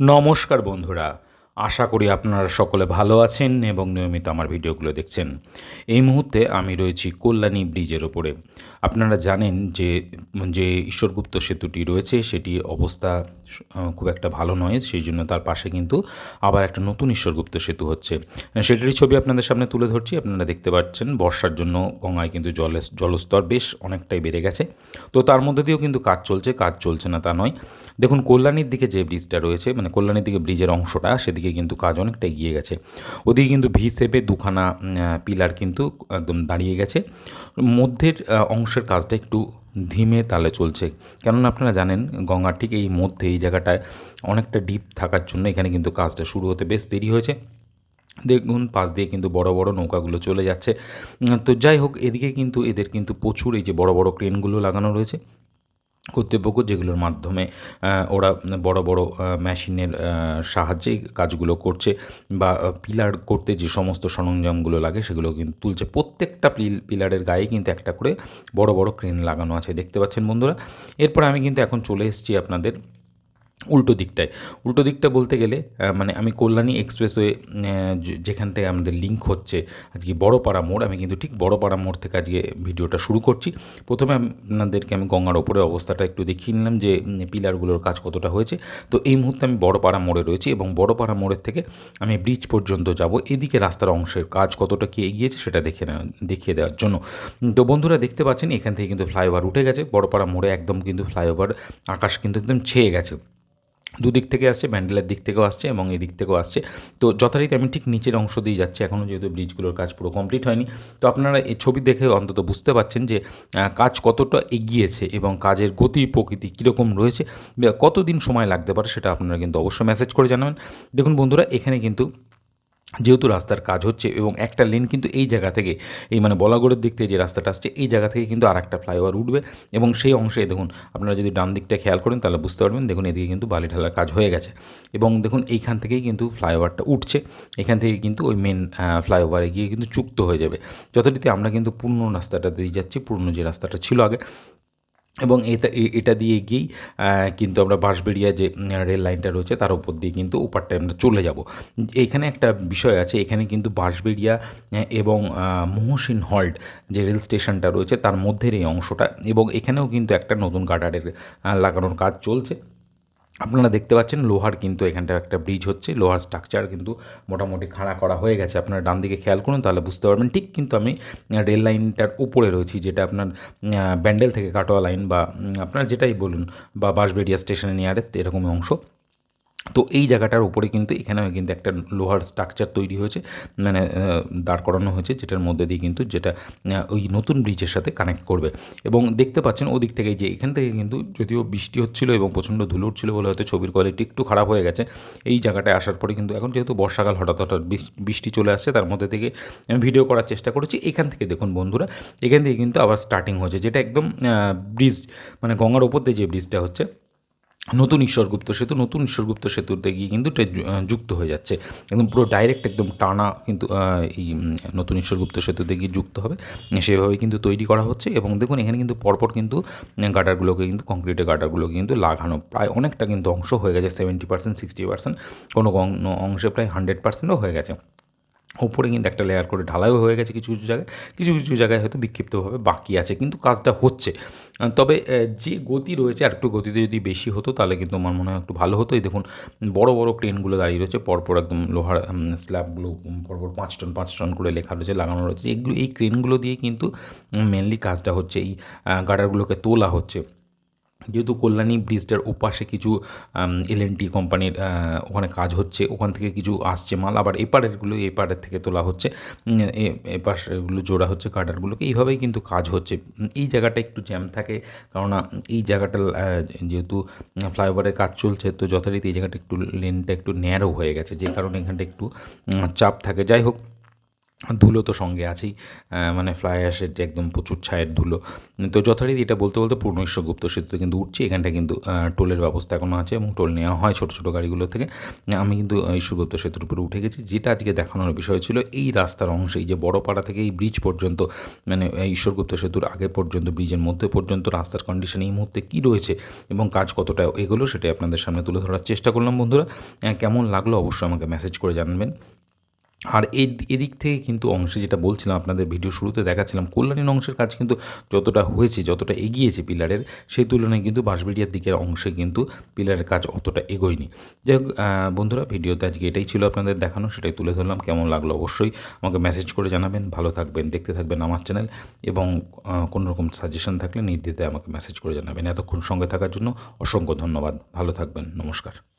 নমস্কার বন্ধুরা। আশা করি আপনারা সকলে ভালো আছেন এবং নিয়মিত আমার ভিডিওগুলো দেখছেন। এই মুহূর্তে আমি রয়েছি কল্যাণী ব্রিজের ওপরে। আপনারা জানেন যে যে ঈশ্বরগুপ্ত সেতুটি রয়েছে, সেটির অবস্থা খুব একটা ভালো নয়, সেই জন্য তার পাশে কিন্তু আবার একটা নতুন ঈশ্বরগুপ্ত সেতু হচ্ছে। সেটির ছবি আপনাদের সামনে তুলে ধরছি, আপনারা দেখতে পাচ্ছেন বর্ষার জন্য গঙ্গায় কিন্তু জলের জলস্তর বেশ অনেকটাই বেড়ে গেছে। তো তার মধ্যে দিয়েও কিন্তু কাজ চলছে কাজ চলছে না তা নয়। দেখুন, কল্যাণীর দিকে যে ব্রিজটা রয়েছে মানে কল্যাণীর দিকে ব্রিজের অংশটা, সেদিকে কিন্তু কাজ অনেকটা এগিয়ে গেছে। ওদিকে কিন্তু ভি শেপে দুখানা পিলার কিন্তু একদম দাঁড়িয়ে গেছে। মধ্যের অংশের কাজটা একটু ধীমে তালে চলছে। কেননা আপনারা জানেন, গঙ্গার ঠিক এই মধ্যে এই জায়গাটায় অনেকটা ডিপ থাকার জন্য এখানে কিন্তু কাজটা শুরু হতে বেশ দেরি হয়েছে। দেখুন, পাশ দিয়ে কিন্তু বড় বড় নৌকাগুলো চলে যাচ্ছে। তো যাই হোক, এদিকে কিন্তু এদের কিন্তু প্রচুর এই যে বড় বড় ক্রেনগুলো লাগানো রয়েছে। কর্তৃপক্ষ যেগুলোর মাধ্যমে ওরা বড় বড় মেশিনের সাহায্যে কাজগুলো করছে বা পিলার করতে যে সমস্ত সরঞ্জামগুলো লাগে সেগুলো কিন্তু তুলছে। প্রত্যেকটা পিল, পিলারের গায়ে কিন্তু একটা করে বড় বড় ক্রেন লাগানো আছে। দেখতে পাচ্ছেন বন্ধুরা? এরপর আমি কিন্তু এখন চলে এসেছি আপনাদের উল্টো দিকটায়। উল্টো দিকটা বলতে গেলে মানে আমি কল্যাণী এক্সপ্রেসওয়ে যেখান থেকে আমাদের লিঙ্ক হচ্ছে, আজকে বড়পাড়া মোড়, আমি কিন্তু ঠিক বড়পাড়া মোড় থেকে আজকে ভিডিওটা শুরু করছি। প্রথমে আপনাদেরকে আমি গঙ্গার ওপরে অবস্থাটা একটু দেখিয়ে নিলাম যে পিলারগুলোর কাজ কতটা হয়েছে। তো এই মুহূর্তে আমি বড়পাড়া মোড়ে রয়েছি এবং বড়পাড়া মোড়ের থেকে আমি ব্রিজ পর্যন্ত যাব। এদিকে রাস্তার অংশের কাজ কতটা কি এগিয়েছে সেটা দেখে দেখিয়ে দেওয়ার জন্য। তো বন্ধুরা দেখতে পাচ্ছেন, এখান থেকে কিন্তু ফ্লাইওভার উঠে গেছে। বড়পাড়া মোড়ে একদম কিন্তু ফ্লাইওভার আকাশ কিন্তু একদম ছেয়ে গেছে। দুদিক থেকে আসছে, ব্যান্ডেলের দিক থেকেও আসছে এবং এদিক থেকেও আসছে। তো যথারীতি আমি ঠিক নিচের অংশ দিয়ে যাচ্ছি, এখনও যেহেতু ব্রিজগুলোর কাজ পুরো কমপ্লিট হয়নি। তো আপনারা এই ছবি দেখে অন্তত বুঝতে পারছেন যে কাজ কতটা এগিয়েছে এবং কাজের গতি, প্রকৃতি কীরকম রয়েছে কতদিন সময় লাগতে পারে সেটা আপনারা কিন্তু অবশ্যই মেসেজ করে জানাবেন। দেখুন বন্ধুরা, এখানে কিন্তু যেহেতু রাস্তার কাজ হচ্ছে এবং একটা লেন কিন্তু এই জায়গা থেকে, এই মানে বলাগড়ের দিক থেকে যে রাস্তাটা আসছে, এই জায়গা থেকে কিন্তু আর একটা ফ্লাইওভার উঠবে এবং সেই অংশে দেখুন, আপনারা যদি ডান দিকটা খেয়াল করেন তাহলে বুঝতে পারবেন, দেখুন এদিকে কিন্তু বালি ঢালার কাজ হয়ে গেছে এবং দেখুন এইখান থেকেই কিন্তু ফ্লাইওভারটা উঠছে, এখান থেকে কিন্তু ওই মেন ফ্লাইওভারে গিয়ে কিন্তু চুক্ত হয়ে যাবে। যথারীতি আমরা কিন্তু পূর্ণ রাস্তাটা দিয়ে যাচ্ছি পূর্ণ যে রাস্তাটা ছিল আগে এবং এটা এটা দিয়ে গিয়েই কিন্তু আমরা বাঁশবেড়িয়া যে রেল লাইনটা রয়েছে তার উপর দিয়ে কিন্তু ওপারটায় আমরা চলে যাব। এখানে একটা বিষয় আছে, এখানে কিন্তু বাঁশবেড়িয়া এবং মহসিন হল্ট যে রেল স্টেশনটা রয়েছে তার মধ্যের এই অংশটা এবং এখানেও কিন্তু একটা নতুন গার্ডারের লাগানোর কাজ চলছে। আপনারা দেখতে পাচ্ছেন লোহার কিন্তু এখানটা একটা ব্রিজ হচ্ছে, লোহার স্ট্রাকচার কিন্তু মোটামুটি খাড়া করা হয়ে গেছে। আপনারা ডান দিকে খেয়াল করুন, তাহলে বুঝতে পারবেন ঠিক কিন্তু আমি রেল লাইনটার উপরে রয়েছি, যেটা আপনার ব্যান্ডেল থেকে কাটোয়া লাইন বা আপনার যেটাই বলুন, বা বাঁশবেড়িয়া স্টেশনের নিয়ারেস্ট এরকম অংশ। তো এই জায়গাটার উপরে কিন্তু এখানেও কিন্তু একটা লোহার স্ট্রাকচার তৈরি হয়েছে মানে দাঁড় করানো হয়েছে, যেটার মধ্যে দিয়ে কিন্তু যেটা ওই নতুন ব্রিজের সাথে কানেক্ট করবে। এবং দেখতে পাচ্ছেন ওদিক থেকে যে এখান থেকে কিন্তু যদিও বৃষ্টি হচ্ছিল এবং প্রচণ্ড ধুলো উঠছিল বলে হয়তো ছবির কোয়ালিটি একটু খারাপ হয়ে গেছে, এই জায়গাটায় আসার পরে কিন্তু এখন যেহেতু বর্ষাকাল হঠাৎ হঠাৎ বৃষ- বৃষ্টি চলে আসছে, তার মধ্যে থেকে আমি ভিডিও করার চেষ্টা করেছি, এখান থেকে দেখুন বন্ধুরা, এখান থেকে কিন্তু আবার স্টার্টিং হয়েছে, যেটা একদম ব্রিজ মানে গঙ্গার ওপর দিয়ে যে ব্রিজটা হচ্ছে নতুন ঈশ্বরগুপ্ত সেতু, নতুন ঈশ্বরগুপ্ত সেতুতে গিয়ে কিন্তু যুক্ত হয়ে যাচ্ছে। একদম পুরো ডাইরেক্ট একদম টানা কিন্তু এই নতুন ঈশ্বরগুপ্ত সেতুতে গিয়ে যুক্ত হবে। সেভাবে কিন্তু তৈরি করা হচ্ছে এবং দেখুন এখানে কিন্তু পরপর কিন্তু গার্ডারগুলোকে কিন্তু কংক্রিটের গার্ডারগুলোকে কিন্তু লাগানো প্রায় অনেকটা কিন্তু অংশ হয়ে গেছে সেভেন্টি পার্সেন্ট সিক্সটি পার্সেন্ট কোনো অংশে প্রায় হান্ড্রেড পার্সেন্টও হয়ে গেছে। ওপরে কিন্তু একটা লেয়ার করে ঢালাইও হয়ে গেছে কিছু কিছু জায়গায়। কিছু কিছু জায়গায় হয়তো বিক্ষিপ্তভাবে বাকি আছে, কিন্তু কাজটা হচ্ছে। তবে যে গতি রয়েছে একটু গতিতে যদি বেশি হতো, তাহলে কিন্তু আমার মনে হয় একটু ভালো হতো। এই দেখুন, বড় বড় ক্রেনগুলো দাঁড়িয়ে রয়েছে, পরপর একদম লোহার স্ল্যাবগুলো পরপর পাঁচ টন পাঁচ টন করে লেখা রয়েছে, লাগানো রয়েছে। এগুলো, এই ক্রেনগুলো দিয়ে কিন্তু মেনলি কাজটা হচ্ছে, এই গার্ডারগুলোকে তোলা হচ্ছে। যেহেতু কল্যাণী ব্রিজটার ওপাশে কিছু এলএনটি কোম্পানির ওখানে কাজ হচ্ছে ওখান থেকে কিছু আসছে মাল আবার এপারেরগুলো এপারের থেকে তোলা হচ্ছে উম, এ- এপাশেরগুলো জোড়া হচ্ছে কাটারগুলোকে এইভাবেই কিন্তু কাজ হচ্ছে। এই জায়গাটা একটু জ্যাম থাকে কেননা এই জায়গাটা যেহেতু ফ্লাইওভারের কাজ চলছে তো যথারীতি এই জায়গাটা একটু লেনটা একটু ন্যারো হয়ে গেছে যে কারণে এখানটা একটু চাপ থাকে। যাই হোক ধুলো তো সঙ্গে আছেই মানে ফ্লাই অ্যাশের একদম প্রচুর ছায়ের ধুলো। তো যথারীতি এটা বলতে বলতে পূর্ণেশ্বর গুপ্ত সেতুতে কিন্তু উঠছি, এখানটা কিন্তু টোলের ব্যবস্থা এখনও আছে এবং টোল নেওয়া হয় ছোটো ছোটো গাড়িগুলো থেকে। আমি কিন্তু ঈশ্বরগুপ্ত সেতুর উপরে উঠে গেছি, যেটা আজকে দেখানোর বিষয় ছিল এই রাস্তার অংশে, এই যে বড়পাড়া থেকে এই ব্রিজ পর্যন্ত মানে ঈশ্বরগুপ্ত সেতুর আগে পর্যন্ত ব্রিজের মধ্যে পর্যন্ত রাস্তার কন্ডিশন এই মুহূর্তে কী রয়েছে এবং কাজ কতটা এগোলো সেটাই আপনাদের সামনে তুলে ধরার চেষ্টা করলাম বন্ধুরা। কেমন লাগল অবশ্যই আমাকে মেসেজ করে জানাবেন। আর এই এদিক থেকে কিন্তু অংশে যেটা বলছিলাম আপনাদের ভিডিও শুরুতে দেখাচ্ছিলাম কল্যাণীর অংশের কাজ কিন্তু যতটা হয়েছে, যতটা এগিয়েছে পিলারের, সেই তুলনায় কিন্তু বাঁশবেড়িয়ার দিকের অংশে কিন্তু পিলারের কাজ অতটা এগোয়নি। যাই হোক বন্ধুরা, ভিডিওতে আজকে এটাই ছিল আপনাদের দেখানো, সেটাই তুলে ধরলাম। কেমন লাগল অবশ্যই আমাকে মেসেজ করে জানাবেন। ভালো থাকবেন, দেখতে থাকবেন আমার চ্যানেল এবং কোনো রকম সাজেশন থাকলে নির্দ্বিধায় আমাকে মেসেজ করে জানাবেন। এতক্ষণ সঙ্গে থাকার জন্য অসংখ্য ধন্যবাদ। ভালো থাকবেন, নমস্কার।